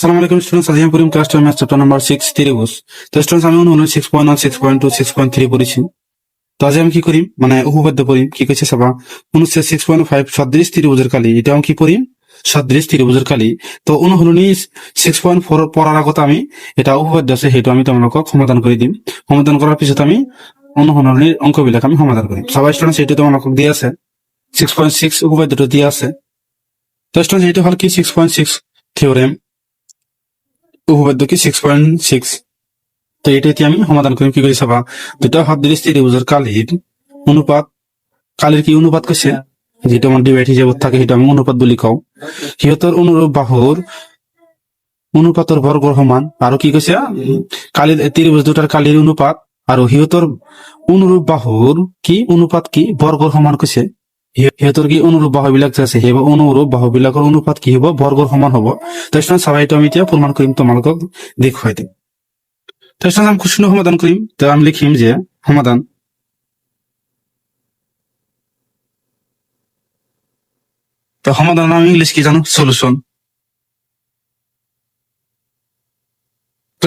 আসসালামু আলাইকুম স্টুডেন্টস আজ আমি পড়িম ক্লাস আমি অনুমান six two six point three পড়েছি। তো আজ আমি কি করি মানে উপপাদ্য পড়িম। কি কইছে সবা অনুচ্ছেদ সিক্স পয়েন্ট ফাইভ সদৃশ কালি। এটা আমি কি পড়িম সদৃশ ত্রিভুজের কালি। তো অনুহরণী সিক্স পয়েন্ট ফোর পড়ার আগত আমি এটা উপপাদ্য আছে, সেইটো আমি তোমালোকক সমাধান করে দিম। সমাধান করার পিছত আমি অনুহরণীর অঙ্কবিলাক আমি সমাধান করিম সবাই স্টুডেন্টস সেইটো তোমালোকক দিয়ে আছে। সিক্স পয়েন্ট সিক্স উপপাদ্যটো দিয়ে আছে। তো স্টুডেন্টস এইটো হল কি? সিক্স পয়েন্ট সিক্স থিওরেম উপপাদ্য কি? সিক্স পয়েন্ট সিক্স তো এটাতে আমি সমাধান করিম কি করি চাবা দুটা দিলে ত্রিভুজের কালির অনুপাত কালির কি অনুপাত কৈছে যেটা আমার ডিভাইড হিসাবত থাকে সেটা আমি অনুপাত বুলি কওঁ সিহঁতৰ অনুৰূপ বাহুৰ অনুপাতৰ বৰ্গৰ সমান। আৰু কি কৈছে? কালিৰ ত্ৰিভুজ দুটাৰ কালিৰ অনুপাত। আৰু সিহঁতৰ অনুৰূপ বাহুৰ কি? অনুপাত কি? বৰ্গৰ সমান কৈছে। সিহঁতৰ কি অনুৰূপ বাহু বিলাক যে আছে সেই অনুৰূপ বাহু বিলাকৰ অনুপাত কি হ'ব বৰ্গৰ সমান হ'ব তাৰপিছত চাবাইটো আমি এতিয়া প্ৰমাণ কৰিম তোমালোকক দেখুৱাই দিম তাৰপিছত আমি কুৱেশ্যনৰ সমাধান কৰিম তো আমি লিখিম যে সমাধান তো সমাধান আমি ইংলিশ কি জানো সলিউশন তো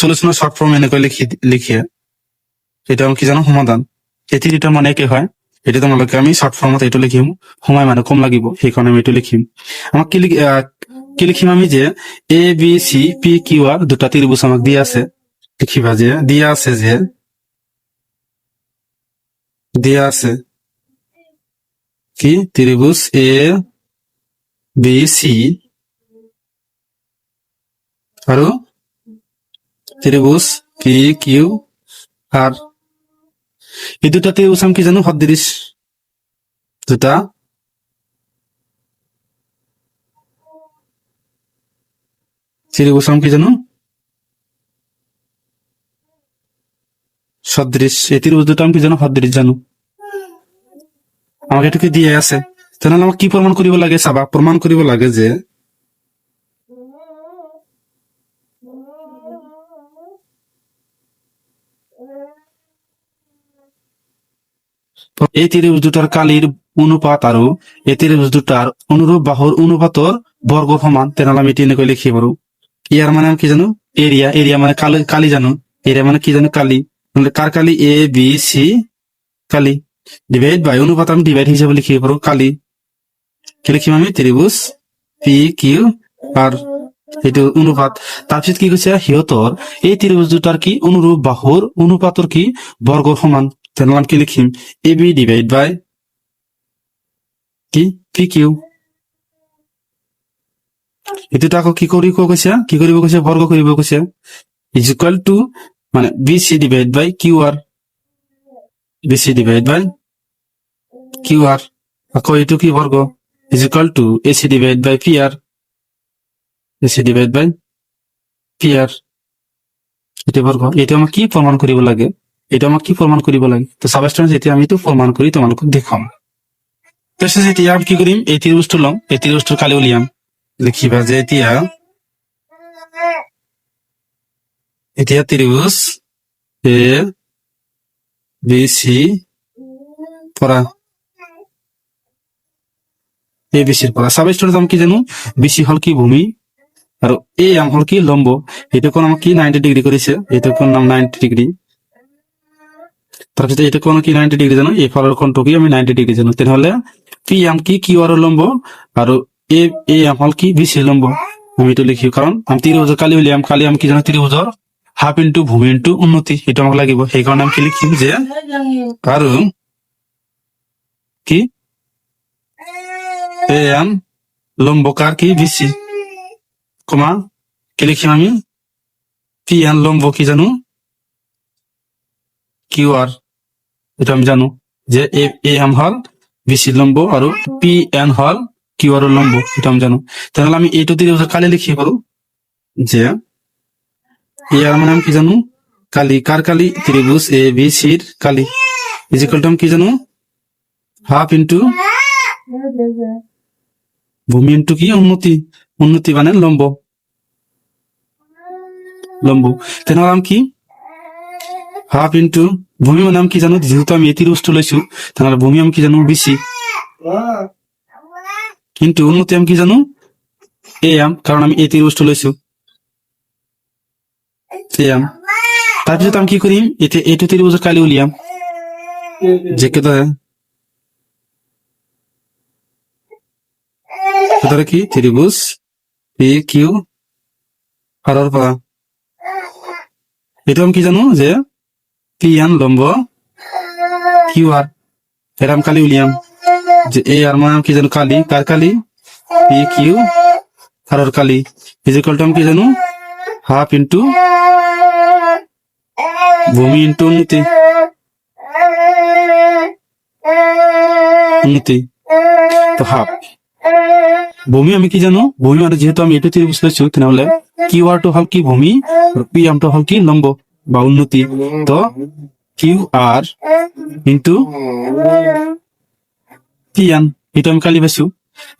সলিউশনের শর্ট ফর্ম এনেকৈ লিখি লিখিয়ে এটা আমি কি জানো সমাধান এই তিনিটা মানে একে হয় এটা তোমালোকে আমি শর্ট ফর্মত এইটো লিখিম। সময় মানে কম লাগিব সেইকাৰণে আমি এইটো লিখিম। আমাক কি কি লিখিম আমি যে A B C P Q R দুটা ত্রিভুজ আমাক দিয়া আছে। লিখিবা যে, দিয়া আছে যে, দিয়া আছে। কি? ত্রিভুজ এ বি সি আৰু ত্রিভুজ পি কিউ আর এই দুটা ত্রিভুজ আমি কি জানো? সদৃশ দুটা। ত্রিভুজ আমি কি জানো? সদৃশ এই ত্রিভুজ দুটো আমি জানো? সদৃশ জানো। আমাকে এটুকু দিয়ে আছে? তেনেহলে আমাক কি প্ৰমাণ কৰিব লাগে? চাবা, প্ৰমাণ কৰিব লাগে যে এই ত্রিভুজ দুটাৰ কালিৰ অনুপাত আৰু এই ত্ৰিভুজ দুটাৰ অনুৰূপ বাহুৰ অনুপাতৰ বৰ্গ সমান তেনেহলে আমি এটি লিখিব পাৰো ইয়াৰ মানে আমি কি জানো? এৰিয়া এৰিয়া মানে কালি কালি জানো? এৰিয়া মানে কি জানো? কালি। কাৰ কালি? এ, বি চি কালি। ডিভাইড বাই অনুপাত আমি ডিভাইড হিসাবে লিখিব পাৰো কালি। কি লিখিম আমি? ত্ৰিভুজ পি কিউ আর এইটো অনুপাত। তাৰপিছত কি কৈছে সিহঁতৰ এই ত্ৰিভুজ দুটাৰ কি? অনুৰূপ বাহুৰ অনুপাতৰ কি? বৰ্গৰ সমান তেনেহলে আমি কি লিখিম এ বি ডিভাইড বাই কি পি কিউ এইটোত আকৌ কি কৰিব কৈছে কি কৰিব কৈছে বৰ্গ কৰিব কৈছে ইজ ইকুৱেল টু মানে B C divide by Q R B C divide by Q R আকৌ এইটো কি বৰ্গ is equal to A C divide by P R A C divide by P R এইটো বৰ্গ এইটো আমাক কি প্ৰমাণ কৰিব লাগে এইটো আমাক কি প্ৰমাণ কৰিব লাগে? তো চাবাষ্ট্ৰেঞ্চ এতিয়া আমি এইটো প্ৰমাণ কৰি তোমালোকক দেখুৱাম। তাৰপিছত এতিয়া কি কৰিম? এই ত্ৰিভুজটো ল'ম এই ত্ৰিভুজটোৰ কালি উলিয়াম। লিখিবা যে এতিয়া এতিয়া ত্ৰিভুজ এ, বি, চি পৰা। এ বি, চিৰ পৰা। চাব ষ্টুডেণ্ট আমি কি জানো? বি, চি হল কি ভূমি? আৰু এ আম হল কি লম্ব। এইটো কোণ আমাক কি নাইনটি ডিগ্ৰী কৰিছে? এইটো কোণ নাম নাইনটি ডিগ্ৰী তাৰপিছত এইটো কোণ কি নাইনটি ডিগ্ৰী জানো এইফালৰ কোণটো কি আমি নাইনটি ডিগ্ৰী জানো তেনেহলে পি এম কি কিউ আৰু লম্ব আৰু এ এ আম হল কি বি চি লম্ব? আমি এইটো লিখিম কাৰণ আমি ত্ৰিভুজৰ কালি উলিয়াম কালি আমি কি জানো ত্ৰিভুজৰ হাফ ইন্টু ভূমি ইন্টু উন্নতি এইটো আমাক লাগিব। সেইকাৰণে আমি কি লিখিম যে আৰু কি? এ আম লম্বকার কি? বিসি কমা, কি লিখিম আমি? পি আন লম্ব কি জানো কিউ আর এটা আমি জানো যে এ এ এম হল বিসি লম্ব আৰু পি এন হল কিউ আর লম্ব, এটা আমি জানো। তেনেহলে আমি এইটো দিয়ে কালি লিখিব পাৰো। যে ইয়াৰ মানে আমি কি জানো? কালি, কাৰ কালি? ত্ৰিভুজ এ বি চিৰ কালি। ইজিকেল টু কি জানো? হাফ ইন্টু ভূমি ইন্টু কি? উন্নতি। উন্নতি মানে লম্ব। লম্ব। তেনেহলে আমি কি? হাফ ইন্টু ভূমি মানে আমি কি জানো? যেহেতু আমি এটি বস্তু লৈছো তেনেহলে ভূমি আমি কি জানো? বেছি কিন্তু উন্নতি আমি কি জানো? এ আম, কারণ আমি এটি বস্তু লৈছো এম তারপিছত আমি কি কৰিম এতিয়া এইটো ত্ৰিভুজৰ কালি উলিয়াম যেকেটা ধরে কি? ত্রিভুজ পি কিউ আৰৰ পৰা এইটো আমি কি জানো? যে পি লম্ব? কিউ আর এটা আমি কালি উলিয়াম। যে এই আর মানে কি জানো কালি? কার কালি? পি কিউ আৰৰ কালি। ইজিকালটো আমি কি জানো? হাফ ইন্টু ভূমি ইন্টু উন্নতি। উন্নতি। তো হাফ। ভূমি আমি কি জানো? ভূমি মানে যেহেতু আমি এইটো ত্রিভুজ লৈছো তেনেহলে কিউ আৰটো হ'ল কি ভূমি? পি এমটো হ'ল কি লম্ব? বা উন্নতি, তো Q R into P N এইটো আমি কালি পাইছো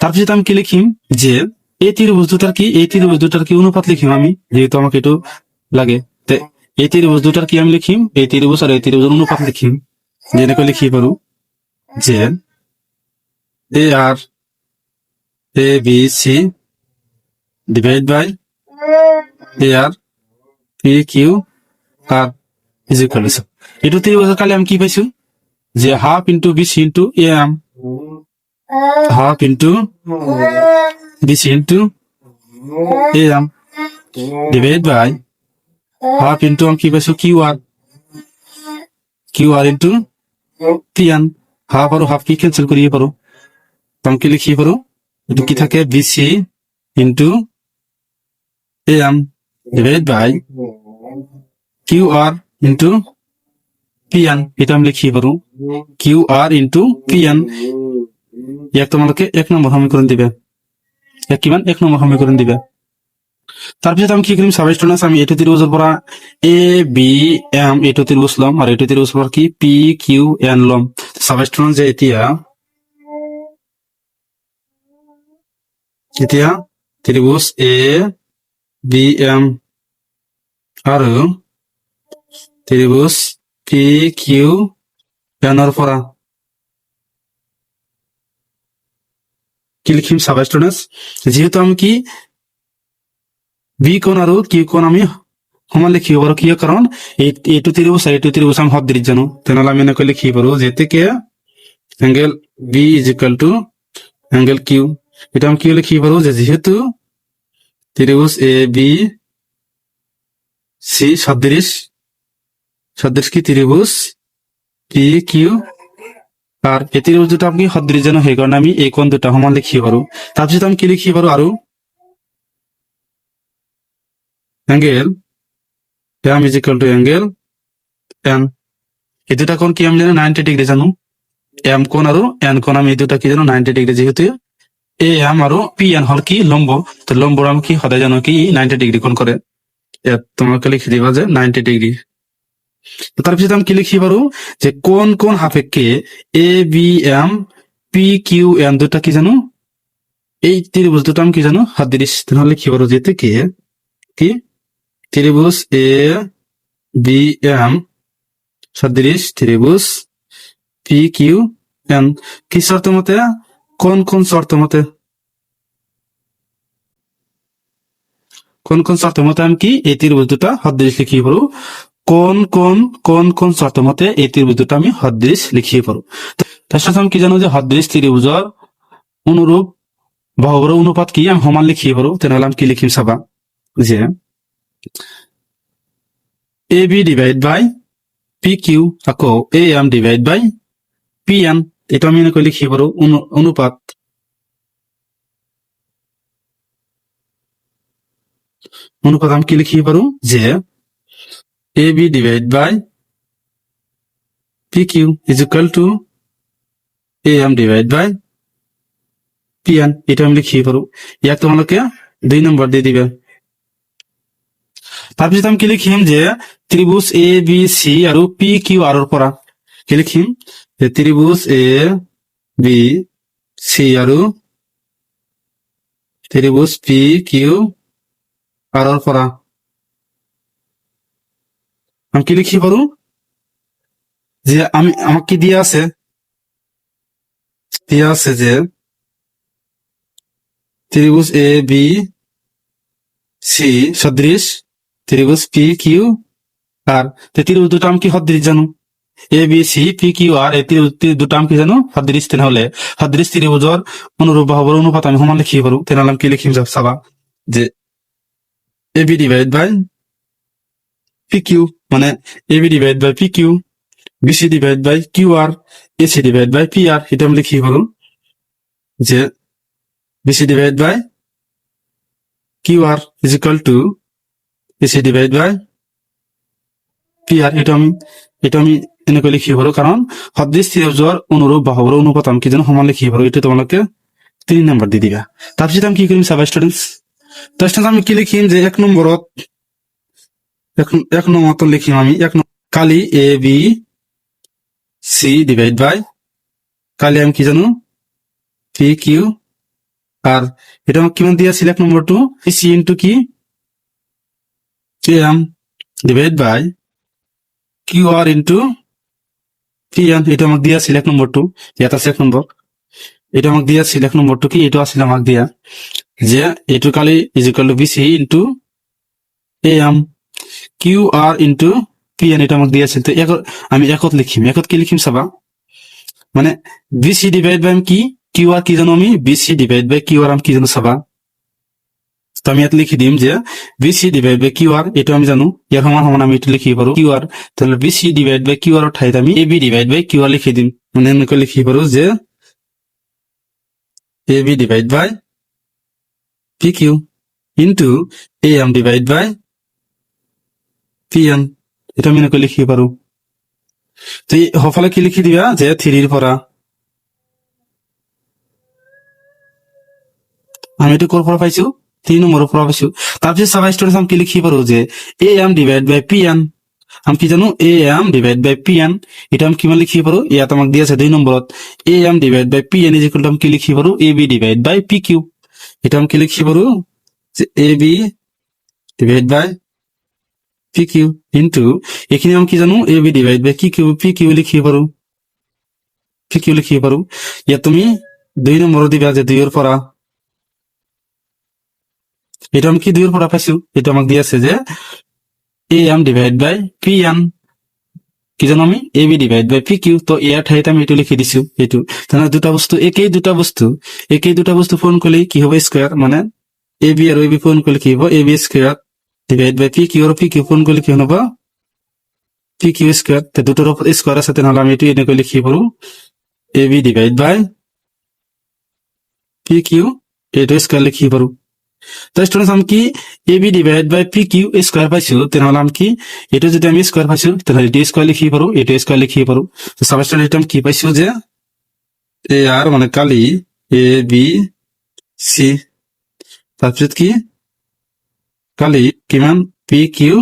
তাৰপিছত আমি কি লিখিম? যে এই ত্ৰিভুজ দুটাৰ কি এই ত্ৰিভুজ দুটাৰ কি অনুপাত লিখিম আমি, যেহেতু আমাক এইটো লাগে। তে এই ত্ৰিভুজ দুটাৰ কি আমি লিখিম? এই ত্ৰিভুজ আৰু এই ত্ৰিভুজৰ অনুপাত লিখিম। যেনেকৈ লিখি পাৰো, যে A R, A B C divide by A R P Q R is equal to এইটো ত্ৰিভুজৰ কালি আমি কি পাইছো? যে half into B into A M half into B into A M divide by half into আমি কি পাইছো? Q R Q R into P N half আৰু হাফ কি কৰিব পাৰো? তো আমি কি লিখিব পাৰো? এইটো কি থাকে? B C into M divide by Q R into P N এটা আমি লিখিব পাৰো Q R into P N ইয়াক তোমালোকে এক নম্বৰ সমীকৰণ দিবে। ইয়াক কিমান? এক নম্বৰ সমীকৰণ দিবে। তাৰপিছত আমি কি কৰিম? চাব ষ্টুডেণ্টছ আমি এইটো ত্ৰিভুজৰ পৰা এ বি এম এইটো ত্ৰিভুজ ল'ম আৰু এইটো ত্ৰিভুজৰ পৰা কি? পি কিউ এন ল'ম। চাব ষ্টুডেণ্ট যে এতিয়া এতিয়া ত্ৰিভুজ এ বি এম আৰু ত্ৰিভুজ পি কিউ এনৰ পৰা কি লিখিম চাবা ষ্টুডেন্টস যিহেতু আমি কি বি কোণ আৰু কিউ কোণ আমি সমান লিখিব পাৰো, কিয়? কাৰণ এইটো ত্ৰিভুজ এইটো ত্ৰিভুজ আমি সদৃশ জানো। তেনেহলে আমি এনেকৈ লিখিব পাৰো, যেতিয়াকে angle B is equal to angle Q এটা আমি কিয় লিখিব পাৰো যে যিহেতু ত্রিভুজ এ বি সি সদৃশ সদৃশ কি ত্রিভুজ পি কিউ আর এই ত্রিভুজ দুটা আমি সদৃশ জানো সেইকাৰণে আমি এই কোণ দুটা সমান লিখিব পাৰো। তাৰপিছত আমি কি লিখিব পাৰো আৰু? Angle, M is equal to angle, N. এই দুটা কোণ কি আমি জানো? নাইনটি ডিগ্ৰী জানো। এম কোণ আৰু এন কোণ। আমি এই দুটা কি জানো? Ninety degree. যিহেতু এ এম আৰু পি এন হল কি লম্ব। তো লম্ব আমি কি সদায় জানো কি নাইনটি ডিগ্ৰী কোণ কৰে। ইয়াত তোমালোকে লিখি দিবা যে নাইনটি ডিগ্ৰী। তো তাৰপিছত আমি কি লিখি পাৰো যে কোন কোন সাপেক্ষে A B M P Q N দুটা কি জানো? এই ত্রিভুজ দুটা আমি কি জানো? সদৃশ তেনেহলে লিখি পাৰো যেতে কি? কি? ত্রিভুজ এ বি এম সদৃশ ত্রিভুজ পি কিউ কি মতে? কোন কোন শর্ত মতে? কোন কোন শর্ত মতে আমি কি এই ত্রিভুজ দুটা সদৃশ লিখিব পাৰো কোন কোন কোন কোন শর্ত মতে এই ত্রিভুজ আমি লিখিব পাৰো তাৰপিছত আমি কি জানো যে সদৃশ ত্ৰিভুজৰ অনুৰূপ বাহুবোৰৰ অনুপাত কি? আমি সমান লিখিব পাৰো তেনেহলে আমি কি লিখিম চাবা? যে A B divide by P Q, আকৌ A M divide by P N. এইটো আমি এনেকৈ লিখিব পাৰো অনু- অনুপাত। অনুপাত আমি কি লিখিব পাৰো যে A B divide by P Q is equal to A M divide by P N এইটো আমি লিখিব পাৰো ইয়াক তোমালোকে দুই নম্বৰ দি দিবে। তাৰপিছত আমি কি লিখিম যে ত্ৰিভুজ এ বি চি আৰু পি কিউ আৰৰ পৰা কি লিখিম যে ত্ৰিভুজ এ বি চি আৰু ত্ৰিভুজ পি কিউ আৰৰ পৰা আমি কি লিখিব পাৰো যে আমি আমাক কি দিয়া আছে? দিয়া আছে যে ত্রিভুজ এ বি সি সদৃশ, ত্রিভুজ পি কিউ আর ত্রিভুজ দুটো আমি কি হদ্দিস জানো? A B C P Q R এই ত্রিভুজ দুটো আমি কি জানো? হদ্দিস তেনে হলে হদ্দিস ত্রিভুজর অনুরূপ বাহুবর অনুপাত আমি সমান লিখিব পারো তেনেহলে আমি কি লিখিম চাবা। যে A B divide by P Q মানে A B divide by P Q B C divide by Q R A C divide by P R এটা আমি লিখিব পারো যে B C divide by Q R is equal to A C divide by P R এটা আমি এটা আমি এনেকৈ লিখিব পাৰো কাৰণ সদৃশ ত্ৰিভুজৰ অনুৰূপ বাহুৰ অনুপাত আমি কি সমান লিখিব পাৰো এইটো তোমালোকে তিনি নম্বৰ দি দিবা। তাৰপিছত আমি কি কৰিম চাবা ষ্টুডেণ্টছ তো students, আমি কি লিখিম যে এক নম্বৰত এক এক নম্বৰত লিখিম আমি, এক কালি A B C divide by কালি আমি কি জানো? পি কিউ আর এটা আমাক কিমান দিয়া আছিল এক নম্বৰটো সি ইনটু কি? M divide by Q R into P M এটা আমাক দিয়া আছিল এক নম্বৰটো ইয়াত আছে এক নম্বৰ এটা আমাক দিয়া আছিল এক নম্বৰটো কি? এইটো আছিল আমাক দিয়া। যে এইটো কালি is equal to B C into A M Q R into P এটা আমাক দিয়া আছিল তো একত আমি একত লিখিম একত কি লিখিম চাবা মানে বি চি ডিভাইড বাই কি? কিউ আর কি জানো আমি? B C divide by Q R আমি কি জানো চাবা তো আমি ইয়াত লিখি দিম যে B C divide by Q R এইটো আমি জানো। ইয়াৰ সমান সমান আমি এইটো লিখিব পাৰো। কিউ আর, তাহলে B C divide by Q আৰৰ ঠাইত আমি A B divide by Q R লিখি দিম। মানে এনেকৈ লিখিব পাৰো যে A B divide by P Q into A M divide by N এটা আমি এনেকৈ লিখিব পাৰো। তো এই সফালে কি লিখি দিবা? যে থ্ৰিৰ পৰা। আমি এইটো ক'ৰ পৰা পাইছো? তিনি নম্বৰৰ পৰা পাইছো। তাৰপিছত চাবা ষ্টুডেণ্টছ আমি কি লিখিব পাৰো যে A M divide by P N আমি কি জানো? A M divide by P N এটা আমি কিমান লিখিব পাৰো? ইয়াত আমাক দি আছে দুই নম্বৰত। A M divide by P N is equal আমি কি লিখিব পাৰো? A B divide by P Q এটা আমি কি লিখিব পাৰো? যে A B divide by P Q into এইখিনি আমি কি জানো? এ বি ডিভাইড বাই কি কিউ পি কিউ লিখিব পাৰো পি কিউ লিখিব পাৰো ইয়াত তুমি দুই নম্বৰ দিবা যে দুইৰ পৰা এটা আমি কি দুইৰ পৰা পাইছো? এইটো আমাক দি আছে যে A M divide by P N কি জানো আমি? A B divide by P Q তো ইয়াৰ ঠাইত আমি এইটো লিখি দিছো এইটো তেনেহ'লে দুটা বস্তু, একেই দুটা বস্তু, একেই দুটা বস্তু পূৰণ কৰিলে কি হ'ব? স্কুৱাৰ মানে এ বি আৰু এ বি পূৰণ কৰিলে কি হ'ব A B square divide by P Q P Q পূৰণ কৰিলে কি হ'ব পি কিউ স্কুৱাৰ তে দুটাৰ ওপৰত স্কুৱাৰ আছে তেনেহ'লে আমি এইটো এনেকৈ লিখিব পাৰো A B divide by P Q এইটো স্কুৱাৰ লিখিব পাৰো তো স্টুডেন্টস আমি কি A B divide by P Q square পাইছো? তেনেহলে আমি কি এইটো যদি আমি স্কোয়ার পাইছো তেনেহলে ডি স্কোয়ার লিখিব পাৰো এইটো স্কোয়ার লিখিব পাৰো তো সাবস্টেন্ট এইটো আমি কি পাইছো যে? এ আর মানে কালি এ বি সি তাৰপিছত কি? কালি, কিমান, পি, কিউ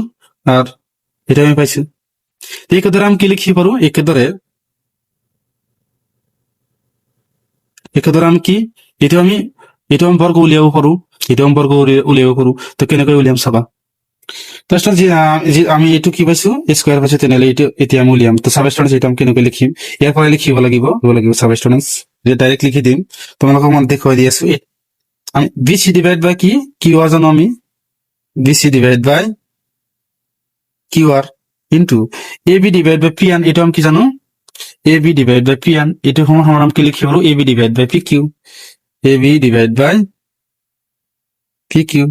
আর এটা আমি পাইছো। একেদৰে আমি কি লিখিব পাৰো? একেদৰে একেদৰে আমি কি, এইটো আমি এইটো আমি বৰ্গ উলিয়াব পাৰো। এইটো আমি উলি- উলিয়াব পাৰো। তো কেনেকৈ উলিয়াম চাবা? যি আমি এইটো কি পাইছো? স্কুৱাৰ পাইছো, তেনেহলে এইটো, এতিয়া আমি উলিয়াম। তো চাব ষ্টুডেণ্টছ এইটো আমি কেনেকৈ লিখিম? ইয়াৰ পৰাই লিখিব লাগিব দিব লাগিব চাব ষ্টুডেণ্টছ ডাইৰেক্ট লিখি দিম। তোমালোকক মই দেখুৱাই দি আছো। আমি বি চি ডিভাইড বাই কি? কিউ জানো আমি। B C divide by Q R into A B divide by P এইটো আমি কি জানো? A B divide by P সমান সমান আমি কি লিখিব পাৰো A B divide by P Q A B divide by P Q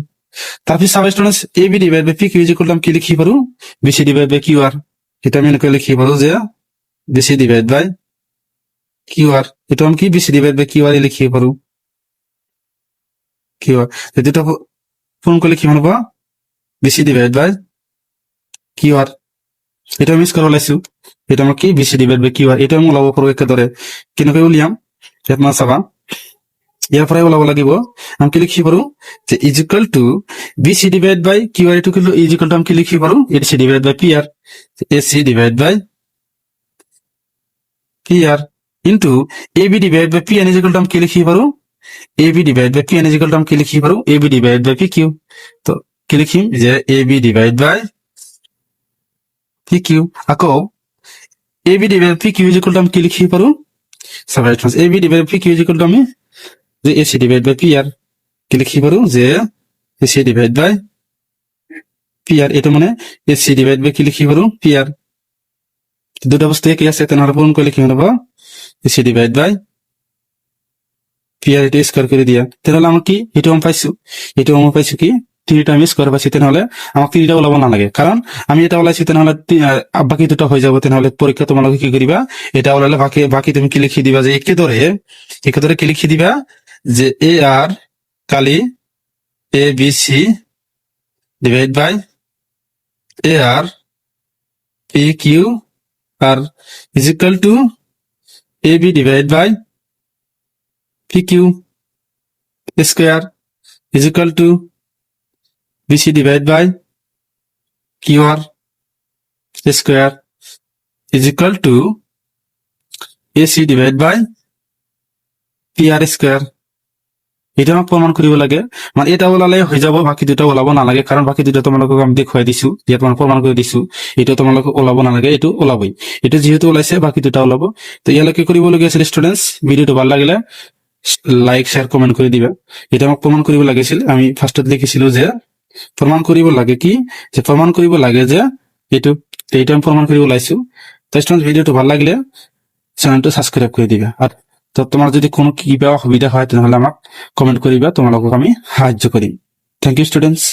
তাৰপিছত চাব students A B divide by P Q equal আমি কি লিখিব পাৰো B C divide by Q R সেইটো আমি এনেকৈ লিখিব পাৰো যে B C divide by Q R এইটো আমি কি B C divide by Q R লিখিব পাৰো কিউ দুটা ফোন কৰিলে কিমান হ'ব B C divide by Q R এইটো আমি স্কোৱাৰ ওলাইছো এইটো আমাৰ কি B C divide by Q R এইটো আমি ওলাব পাৰো একেদৰে কেনেকৈ উলিয়াম? ইয়াত চাবা। ইয়াৰ পৰাই ওলাব লাগিব। আমি কি লিখিব পাৰো? যে is to B C divide by Q R এইটো ইজ ইকুৱেল টু আমি কি লিখিব পাৰো? A C divide by P R A C divide by P R into A B divide by P N is equal to আমি কি লিখিব পাৰো? A B divide by P N is equal to আমি কি লিখিব পাৰো A B divide by P Q তো কি লিখিম যে A B divide by P Q আকৌ A B divide P Q is equal to আমি কি লিখিব পাৰো চাবা A B divide P Q is equal to আমি যে A C divide by P R কি লিখি পারো যে A C divide by P R এটা মানে এসি ডিভাইড বাই কি লিখি পারো পি আর দুটা বস্তু একই আছে তেনেহলে পূরণ করলে কি হবে এসি ডিভাইড বাই আর এটা স্কোয়ার করে দিয়া। তেনেহলে আমার কি এটা আমি পাইছো? এটা আমি পাইছো কি তিনটা আমি স্কোয়ার পাইছি তেনেহলে আমার তিনটা ওলাব নালাগে। কারণ আমি এটা ওলাইছি তেনেহলে তি- আহ, বাকি দুটো হয়ে যাবে তেনেহলে পরীক্ষা তোমালোকে কি করিবা এটা ওলালে বাকি বাকি তুমি কি লিখে দিবা যে একে ধরে একে ধরে কি লিখে দিবা? যে এ আর কালি A B C divide by A R P Q R is to A B divide by P Q square is equal to divided by QR square is equal to AC divided by PR square. এটা আমাক প্রমাণ কৰিব লাগে। মানে এটা ওলালে হৈ যাব, বাকী দুটা ওলাব নালাগে। কাৰণ বাকী দুটা তোমালোকক আমি দেখুৱাই দিছো ইয়াত মানে প্ৰমাণ কৰি দিছো। এইটো তোমালোকক ওলাব নালাগে, এইটো ওলাবই। এইটো যিহেতু ওলাইছে, বাকী দুটা ওলাব। তো ইয়ালৈকে কৰিবলগীয়া আছিল ষ্টুডেণ্টছ ভিডিঅ'টো ভালো লাগিলে। লাইক শ্বেয়াৰ কমেণ্ট কৰি দিবা এটা আমাক প্ৰমাণ কৰিব লাগিছিল। আমি ফাৰ্ষ্টত লিখিছিলো যে, প্ৰমাণ কৰিব লাগে কি? যে প্ৰমাণ কৰিব লাগে যে, এইটো এইটো আমি প্ৰমাণ কৰিব ওলাইছো। তো ষ্টুডেণ্টছ ভিডিঅ'টো ভালো লাগিলে চ্যানেলটো সাবস্ক্রাইব কৰি দিবা। আর তো তোমাৰ যদি কোনো কিবা অসুবিধা হয়, তেনেহ'লে আমাক কমেণ্ট কৰিবা। তোমালোকক আমি সাহায্য কৰিম। Thank you students